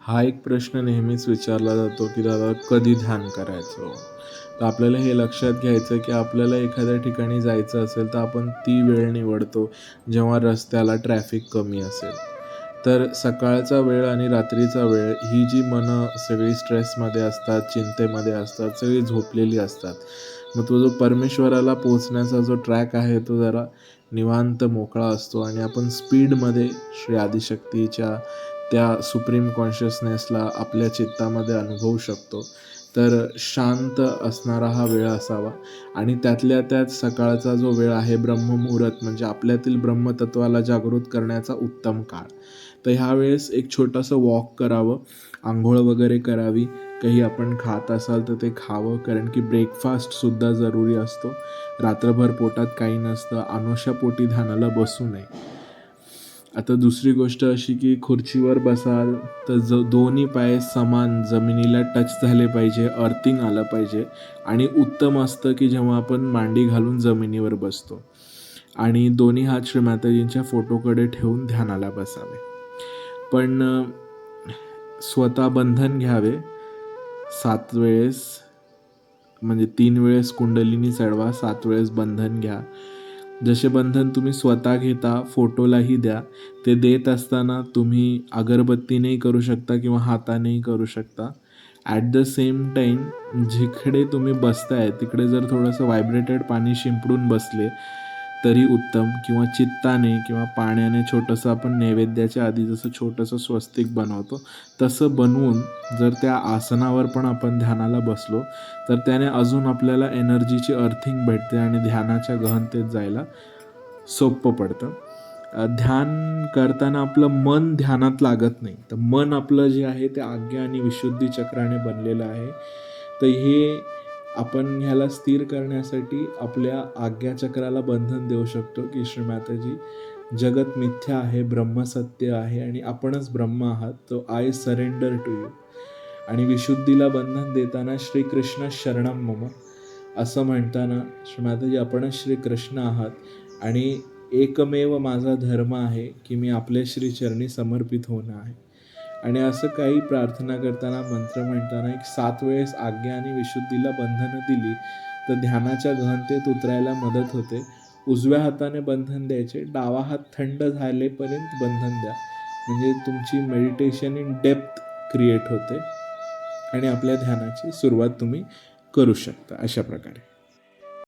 हा एक प्रश्न नेहमीच विचारला जातो की दादा कधी ध्यान करायचं? तर आपल्याला हे लक्षात घ्यायचं की आपल्याला एखाद्या ठिकाणी जायचं असेल तर आपण ती वेळ निवडतो जेव्हा रस्त्याला ट्रॅफिक कमी असेल. तर सकाळचा वेळ आणि रात्रीचा वेळ ही जी मनं सगळी स्ट्रेसमध्ये असतात चिंतेमध्ये असतात सगळी झोपलेली असतात मग तो जो परमेश्वराला पोहोचण्याचा जो ट्रॅक आहे तो जरा निवांत मोकळा असतो आणि आपण स्पीडमध्ये श्री आदिशक्तीच्या त्या सुप्रीम कॉन्शियसनेसला आपल्या चित्तामध्ये अनुभवू शकतो. तर शांत असणारा हा वेळ असावा. आणि त्यातल्या त्यात सकाळचा जो वेळ आहे ब्रह्ममुहूर्त म्हणजे आपल्यातील ब्रह्मतत्वाला जागृत करण्याचा उत्तम काळ. तर ह्या वेळेस एक छोटंसं वॉक करावं. आंघोळ वगैरे करावी. काही आपण खात असाल तर ते खावं. कारण की ब्रेकफास्टसुद्धा जरुरी असतो. रात्रभर पोटात काही नसतं. अनोशा पोटी ध्यानाला बसू नये. आता दुसरी गोष्ट अशी की खुर्चीवर बसाल तर ज दोन्ही पाय समान जमिनीला टच झाले पाहिजे अर्थिंग आलं पाहिजे. आणि उत्तम असतं की जेव्हा आपण मांडी घालून जमिनीवर बसतो. आणि दोन्ही हात श्री माताजींच्या फोटोकडे ठेवून ध्यानाला बसावे. पण स्वतः बंधन घ्यावे. सात वेळेस म्हणजे तीन वेळेस कुंडलिनी चढवा सात वेळेस बंधन घ्या. जसे बंधन तुम्ही स्वतः घेता फोटोलाही द्या. ते देत असताना तुम्ही अगरबत्तीनेही करू शकता किंवा हातानेही करू शकता. ॲट द सेम टाईम जिकडे तुम्ही बसताय तिकडे जर थोडंसं व्हायब्रेटेड पाणी शिंपडून बसले तरी उत्तम किंवा चित्ताने किंवा पाण्याने छोटंसं आपण नैवेद्याच्या आधी जसं छोटंसं स्वस्तिक बनवतो तसं बनवून जर त्या आसनावर पण आपण ध्यानाला बसलो तर त्याने अजून आपल्याला एनर्जीची अर्थिंग भेटते आणि ध्यानाच्या गहनतेत जायला सोपं पडतं. ध्यान करताना आपलं मन ध्यानात लागत नाही. तर मन आपलं जे आहे ते आज्ञा आणि विशुद्धी चक्राने बनलेलं आहे. तर हे आपण ह्याला स्थिर करण्यासाठी आपल्या आज्ञाचक्राला बंधन देऊ शकतो की श्री माताजी जगत मिथ्या आहे ब्रह्मसत्य आहे आणि आपणच ब्रह्म आहात तो आय सरेंडर टू यू आणि विशुद्धीला बंधन देताना श्रीकृष्ण शरणम मम. असं म्हणताना श्री माताजी आपणच श्रीकृष्ण आहात आणि एकमेव माझा धर्म आहे की मी आपल्या श्रीचरणी समर्पित होणं आहे. आणि असं काही प्रार्थना करताना मंत्र म्हणताना एक सात वेळेस आज्ञा आणि विशुद्धीला बंधनं दिली तर ध्यानाच्या गहनतेत उतरायला मदत होते. उजव्या हाताने बंधन द्यायचे डावा हात थंड झालेपर्यंत बंधन द्या. म्हणजे तुमची मेडिटेशन इन डेप्थ क्रिएट होते आणि आपल्या ध्यानाची सुरुवात तुम्ही करू शकता अशा प्रकारे.